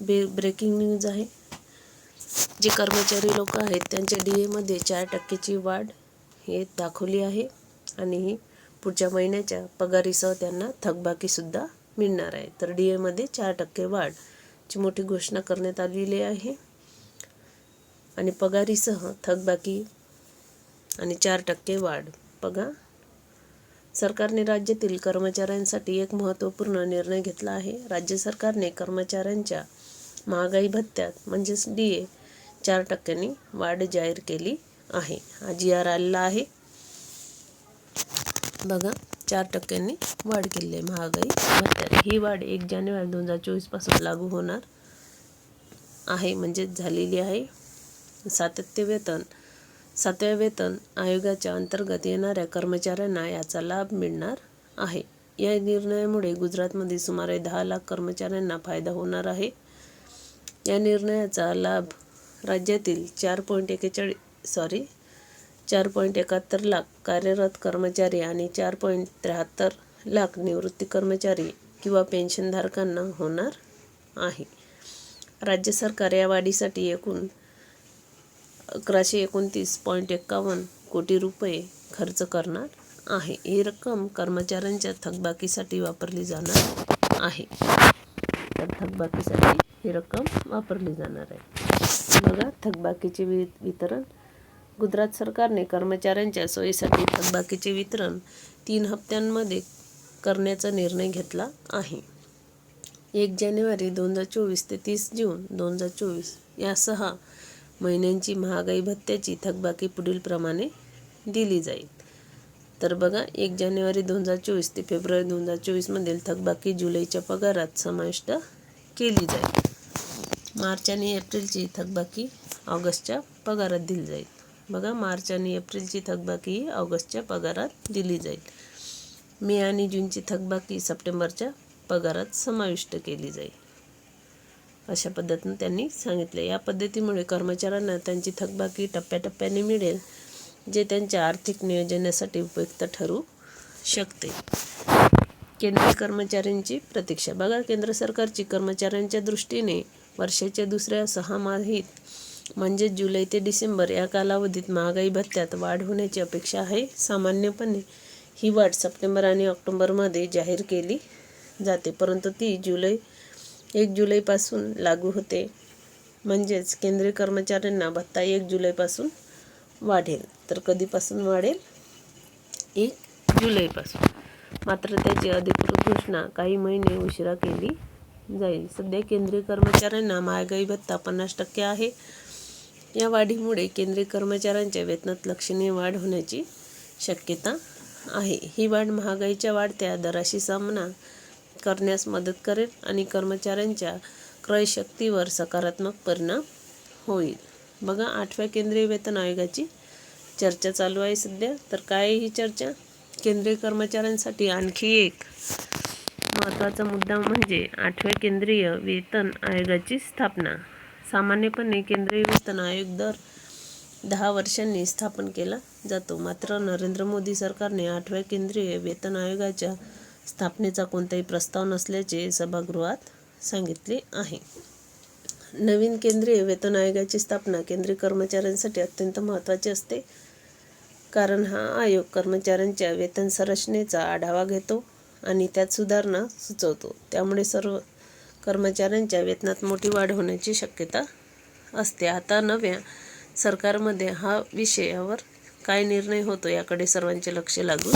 बे breaking news आहे. जे कर्मचारी लोक आहेत त्यांच्या डी एमध्ये चार टक्केची वाढ हे दाखवली आहे आणि ही पुढच्या महिन्याच्या पगारीसह त्यांना थकबाकीसुद्धा मिळणार आहे. तर डी एमध्ये चार टक्के वाढची मोठी घोषणा करण्यात आलेली आहे. आणि पगारीसह थकबाकी आणि चार टक्के वाढ बघा. सरकारने राज्यातील कर्मचाऱ्यांसाठी एक महत्त्वपूर्ण निर्णय घेतला आहे. राज्य सरकारने कर्मचाऱ्यांच्या महागाई भत्त्यात म्हणजेच डी ए चार टक्क्यांनी वाढ जाहीर केली आहे. हा जी आर आलेला आहे. बघा चार टक्क्यांनी वाढ केली आहे महागाई भत्त्यात. ही वाढ एक जानेवारी दोन हजार चोवीसपासून लागू होणार आहे म्हणजेच झालेली आहे. सातत्य वेतन. सातव्या वेतन आयोगाच्या अंतर्गत येणाऱ्या कर्मचाऱ्यांना याचा लाभ मिळणार आहे. या निर्णयामुळे गुजरातमध्ये सुमारे दहा लाख कर्मचाऱ्यांना फायदा होणार आहे. या निर्णयाचा लाभ राज्यातील चार पॉईंट एकेचाळीस सॉरी चार पॉईंट एकाहत्तर लाख कार्यरत कर्मचारी आणि चार पॉईंट त्र्याहत्तर लाख निवृत्ती कर्मचारी किंवा पेन्शनधारकांना होणार आहे. राज्य सरकार या वाढीसाठी एकूण अकराशे एकोणतीस पॉईंट एक्कावन्न कोटी रुपये खर्च करणार आहे. ही रक्कम कर्मचाऱ्यांच्या थकबाकीसाठी वापरली जाणार आहे. तर थकबाकीसाठी ही रक्कम वापरली जाणार आहे. बघा थकबाकीचे वि वितरण. गुजरात सरकारने कर्मचाऱ्यांच्या सोयीसाठी थकबाकीचे वितरण तीन हप्त्यांमध्ये करण्याचा निर्णय घेतला आहे. एक जानेवारी दोन हजार चोवीस ते तीस जून दोन हजार चोवीस या सहा महिन्यांची महागाई भत्त्याची थकबाकी पुढीलप्रमाणे दिली जाईल. तर बघा एक जानेवारी दोन हजार चोवीस ते फेब्रुवारी दोन हजार चोवीसमधील थकबाकी जुलैच्या पगारात समाविष्ट केली जाईल. मार्च आणि एप्रिलची थकबाकी ऑगस्टच्या पगारात दिली जाईल. बघा मार्च आणि एप्रिलची थकबाकी ही ऑगस्टच्या पगारात दिली जाईल. मे आणि जूनची थकबाकी सप्टेंबरच्या पगारात समाविष्ट केली जाईल. अशा पद्धतीनं त्यांनी सांगितले. या पद्धतीमुळे कर्मचाऱ्यांना त्यांची थकबाकी टप्प्याटप्प्याने मिळेल. जे त्यांच्या आर्थिक नियोजनासाठी उपयुक्त ठरू शकते. केंद्रीय कर्मचाऱ्यांची प्रतीक्षा. बघा केंद्र सरकारची कर्मचाऱ्यांच्या दृष्टीने वर्षाच्या दुसऱ्या सहामाहीत म्हणजे जुलै ते डिसेंबर या कालावधीत महागाई भत्त्यात वाढ होण्याची अपेक्षा आहे. सामान्यपणे ही वाढ सप्टेंबर आणि ऑक्टोबरमध्ये जाहीर केली जाते परंतु ती जुलै एक जुलैपासून लागू होते. म्हणजेच केंद्रीय कर्मचाऱ्यांना भत्ता एक जुलैपासून वाढेल. तर कधीपासून वाढेल? एक जुलैपासून. मात्र त्याची अधिकृत घोषणा काही महिने उशिरा केली जाईल. सध्या केंद्रीय कर्मचाऱ्यांना महागाई भत्ता पन्नास टक्के आहे. या वाढीमुळे केंद्रीय कर्मचाऱ्यांच्या वेतनात लक्षणीय वाढ होण्याची शक्यता आहे. ही वाढ महागाईच्या वाढत्या दराशी सामना करण्यास मदत करेल आणि कर्मचाऱ्यांच्या क्रयशक्तीवर सकारात्मक परिणाम होईल. बघा आठव्या केंद्रीय वेतन आयोगाची चर्चा चालू आहे सध्या. तर काय ही चर्चा? केंद्रीय कर्मचाऱ्यांसाठी आणखी एक महत्त्वाचा मुद्दा म्हणजे आठव्या केंद्रीय वेतन आयोगाची स्थापना. सामान्यपणे केंद्रीय वेतन आयोग दर दहा वर्षांनी स्थापन केला जातो. मात्र नरेंद्र मोदी सरकारने आठव्या केंद्रीय वेतन आयोगाच्या स्थापनेचा कोणताही प्रस्ताव नसल्याचे सभागृहात सांगितले आहे. नवीन केंद्रीय वेतन आयोगाची स्थापना केंद्रीय कर्मचाऱ्यांसाठी अत्यंत महत्त्वाची असते. कारण हा आयोग कर्मचाऱ्यांच्या वेतन संरचनेचा आढावा घेतो आणि त्यात सुधारणा सुचवतो. त्यामुळे सर्व कर्मचाऱ्यांच्या वेतनात मोठी वाढ होण्याची शक्यता असते. आता नव्या सरकारमध्ये हा विषयावर काय निर्णय होतो याकडे सर्वांचे लक्ष लागून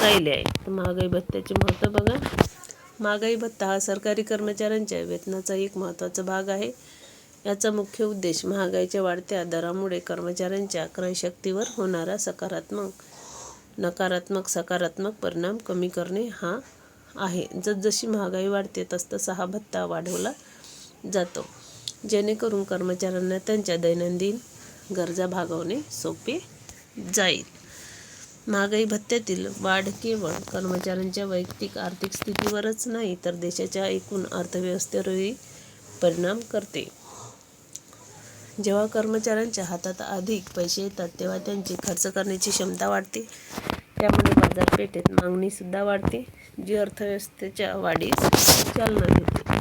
राहिले आहे. महागाई भत्त्याचे महत्त्व बघा. महागाई भत्ता हा सरकारी कर्मचाऱ्यांच्या वेतनाचा एक महत्त्वाचा भाग आहे. याचा मुख्य उद्देश महागाईच्या वाढत्या दरामुळे कर्मचाऱ्यांच्या क्रयशक्तीवर होणारा सकारात्मक नकारात्मक सकारात्मक परिणाम कमी करणे हा आहे. जसजशी महागाई वाढते तसतसा हा भत्ता वाढवला जातो. जेणेकरून कर्मचाऱ्यांना त्यांच्या दैनंदिन गरजा भागवणे सोपे जाईल. महागाई भत्त्यातील वाढ केवळ कर्मचाऱ्यांच्या वैयक्तिक आर्थिक स्थितीवरच नाही तर देशाच्या एकूण अर्थव्यवस्थेवरही परिणाम करते. जेव्हा कर्मचाऱ्यांच्या हातात अधिक पैसे येतात तेव्हा त्यांची खर्च करण्याची क्षमता वाढते. त्यामुळे बाजारपेठेत मागणीसुद्धा वाढते जी अर्थव्यवस्थेच्या वाढीस चालना देते.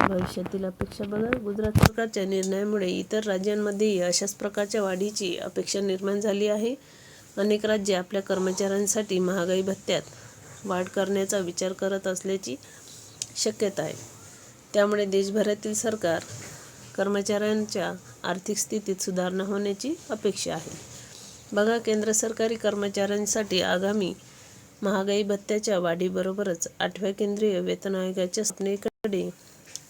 भविष्यातील अपेक्षा बघा गुजरात सरकारच्या निर्णयामुळे इतर राज्यांमध्येही अशाच प्रकारच्या वाढीची अपेक्षा निर्माण झाली आहे. अनेक राज्ये आपल्या कर्मचाऱ्यांसाठी महागाई भत्त्यात वाढ करण्याचा विचार करत असल्याची शक्यता आहे. त्यामुळे देशभरातील सरकार कर्मचाऱ्यांच्या आर्थिक स्थितीत सुधारणा होण्याची अपेक्षा आहे. बघा केंद्र सरकारी कर्मचाऱ्यांसाठी आगामी महागाई भत्त्याच्या वाढीबरोबरच आठव्या केंद्रीय वेतन आयोगाच्या स्थापनेकडे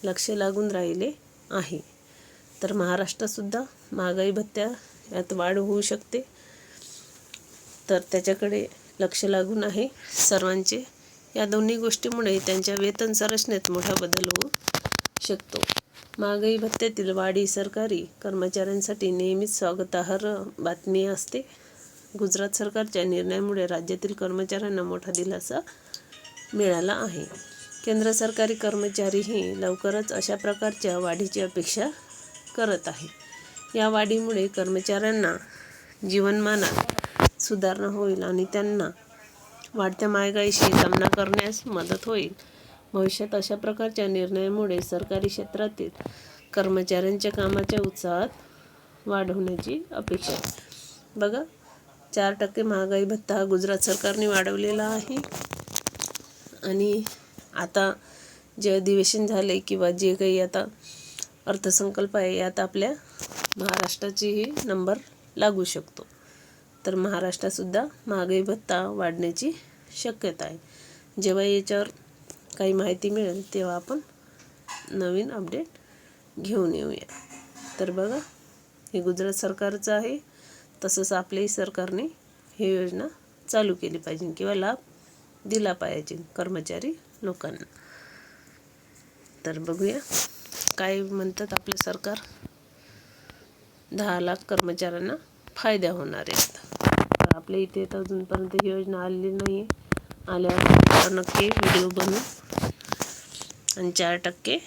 लक्ष लागून राहिले आहे. तर महाराष्ट्रातसुद्धा महागाई भत्त्या यात वाढ होऊ शकते. तर त्याच्याकडे लक्ष लागून आहे सर्वांचे. या दोन्ही गोष्टीमुळे त्यांच्या वेतन संरचनेत मोठा बदल होऊ शकतो. महागाई भत्त्यातील वाढी सरकारी कर्मचाऱ्यांसाठी नेहमीच स्वागतार्ह बातमी असते. गुजरात सरकारच्या निर्णयामुळे राज्यातील कर्मचाऱ्यांना मोठा दिलासा मिळाला आहे. केंद्र सरकारी कर्मचारीही लवकरच अशा प्रकारच्या वाढीची अपेक्षा करत आहे. या वाढीमुळे कर्मचाऱ्यांना जीवनमानात सुधारणा होईल आणि त्यांना वाढत्या महागाईशी सामना करण्यास मदत होईल. भविष्यात अशा प्रकारच्या निर्णयामुळे सरकारी क्षेत्रातील कर्मचाऱ्यांच्या कामाच्या उत्साहात वाढ होण्याची अपेक्षा आहे. बघा चार टक्के महागाई भत्ता हा गुजरात सरकारने वाढवलेला आहे. आणि आता जे अधिवेशन झाले किंवा जे काही आता अर्थसंकल्प आहे यात आपल्या महाराष्ट्राचीही नंबर लागू शकतो. तर महाराष्ट्रातसुद्धा महागाई भत्ता वाढण्याची शक्यता आहे. जेव्हा याच्यावर काही माहिती मिळेल तेव्हा आपण नवीन अपडेट घेऊन येऊया. तर बघा हे गुजरात सरकारचं आहे. तसंच आपल्याही सरकारने ही योजना चालू केली पाहिजे किंवा लाभ दिला पाहिजे कर्मचारी लोकांना. तर बघूया काय म्हणतात आपलं सरकार? दहा लाख कर्मचाऱ्यांना फायदा होणार आहेत. तर आपल्या इथे तर अजूनपर्यंत ही योजना आलेली नाही आहे आल्यावर नक्की व्हिडिओ बनवू. आणि चार टक्के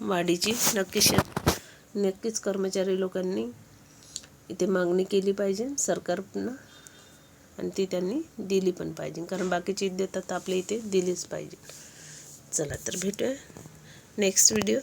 वाढीची नक्की शेत नक्कीच कर्मचारी लोकांनी इथे मागणी केली पाहिजे सरकारनं. आणि ती त्यांनी दिली पण पाहिजे. कारण बाकीची देतात आपल्या इथे दिलीच पाहिजे. चला तर भेटूया. Next video